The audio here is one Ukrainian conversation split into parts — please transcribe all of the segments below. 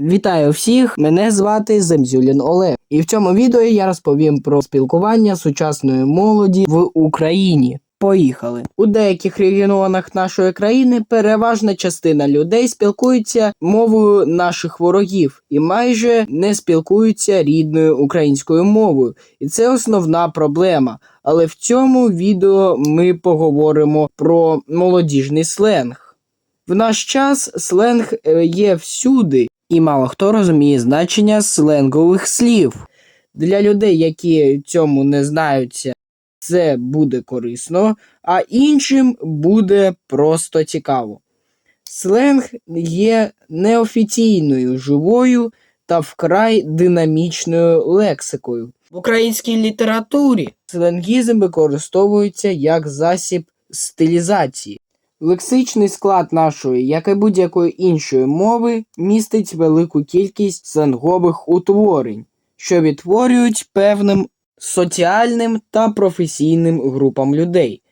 Вітаю всіх! Мене звати Земзюлін Олег. І в цьому відео я розповім про спілкування сучасної молоді в Україні. Поїхали у деяких регіонах нашої країни переважна частина людей спілкується мовою наших ворогів і майже не спілкуються рідною українською мовою. І це основна проблема. Але в цьому відео ми поговоримо про молодіжний сленг. В наш час сленг е, є всюди, і мало хто розуміє значення сленгових слів. Для людей, які цьому не знаються, це буде корисно, а іншим буде просто цікаво. Сленг є неофіційною живою та вкрай динамічною лексикою. В українській літературі сленгізм використовується як засіб стилізації. Лексичний склад нашої, як і будь-якої іншої мови, містить велику кількість сленгових утворень, що відтворюють певним соціальним та професійним групам людей.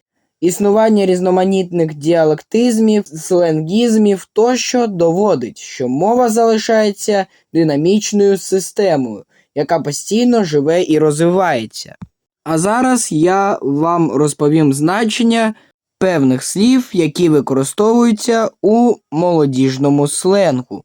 Існування різноманітних діалектизмів, сленгізмів тощо доводить, що мова залишається динамічною системою, яка постійно живе і розвивається. А зараз я вам розповім значення певних слів, які використовуються у молодіжному сленгу.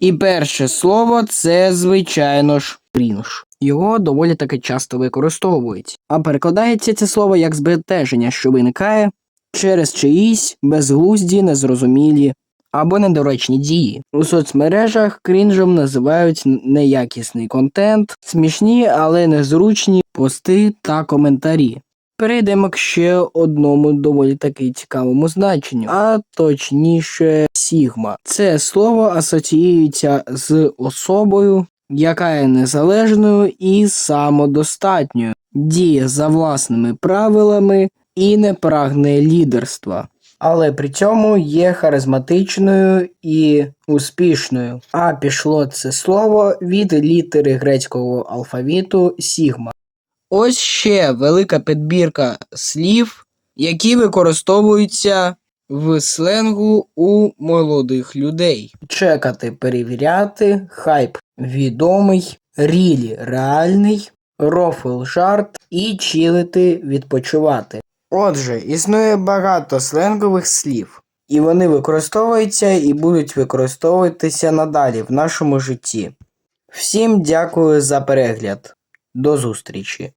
І перше слово це, звичайно ж, крінж. Його доволі таки часто використовують. А перекладається це слово як збентеження, що виникає через чиїсь безглузді, незрозумілі або недоречні дії. У соцмережах крінжем називають неякісний контент, смішні, але незручні пости та коментарі. Перейдемо к ще одному доволі таки цікавому значенню, а точніше сігма. Це слово асоціюється з особою, яка є незалежною і самодостатньою, діє за власними правилами і не прагне лідерства. Але при цьому є харизматичною і успішною. А пішло це слово від літери грецького алфавіту сігма. Ось ще велика підбірка слів, які використовуються в сленгу у молодих людей. Чекати, перевіряти, хайп відомий, рілі реальний, рофл жарт і чилити відпочивати. Отже, існує багато сленгових слів, і вони використовуються і будуть використовуватися надалі в нашому житті. Всім дякую за перегляд. До зустрічі!